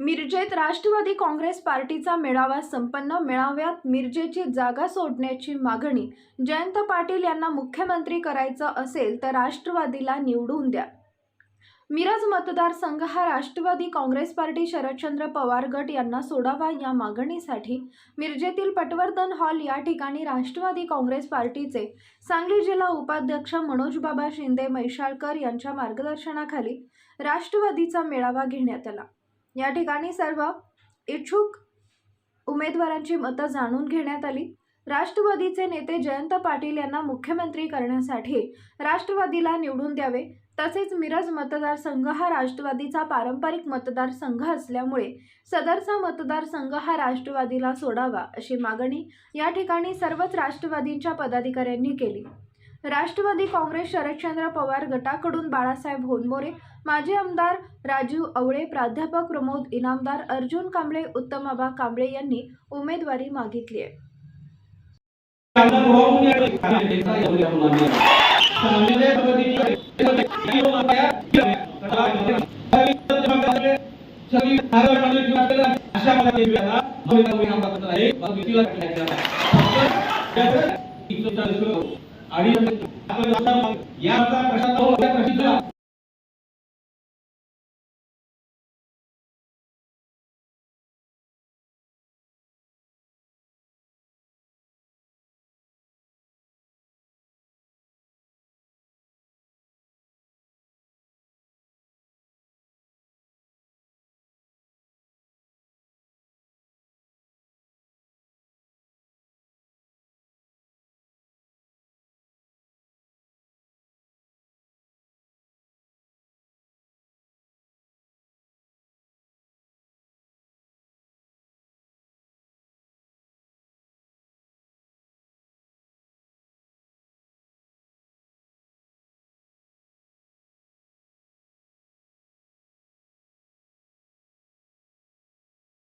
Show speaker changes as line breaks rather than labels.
मिरजेत राष्ट्रवादी काँग्रेस पार्टीचा मेळावा संपन्न मेळाव्यात मिरजेची जागा सोडण्याची मागणी. जयंत पाटील यांना मुख्यमंत्री करायचं असेल तर राष्ट्रवादीला निवडून द्या. मिरज मतदारसंघ हा राष्ट्रवादी काँग्रेस पार्टी शरदचंद्र पवार गट यांना सोडावा या मागणीसाठी मिरजेतील पटवर्धन हॉल या ठिकाणी राष्ट्रवादी काँग्रेस पार्टीचे सांगली जिल्हा उपाध्यक्ष मनोजबाबा शिंदे मैशाळकर यांच्या मार्गदर्शनाखाली राष्ट्रवादीचा मेळावा घेण्यात आला. या ठिकाणी सर्व इच्छुक उमेदवारांची मतं जाणून घेण्यात आली. राष्ट्रवादीचे नेते जयंत पाटील यांना मुख्यमंत्री करण्यासाठी राष्ट्रवादीला निवडून द्यावे. तसेच मिरज मतदारसंघ हा राष्ट्रवादीचा पारंपरिक मतदारसंघ असल्यामुळे सदरचा मतदारसंघ हा राष्ट्रवादीला सोडावा अशी मागणी या ठिकाणी सर्वच राष्ट्रवादींच्या पदाधिकाऱ्यांनी केली. राष्ट्रवादी काँग्रेस शरदचंद्र पवार गटाकडून बाळासाहेब होनमोरे माजी आमदार राजीव आवळे प्राध्यापक प्रमोद इनामदार अर्जुन कांबळे उत्तमाबा कांबळे यांनी उमेदवारी मागितली आहे
आणि या प्रश्न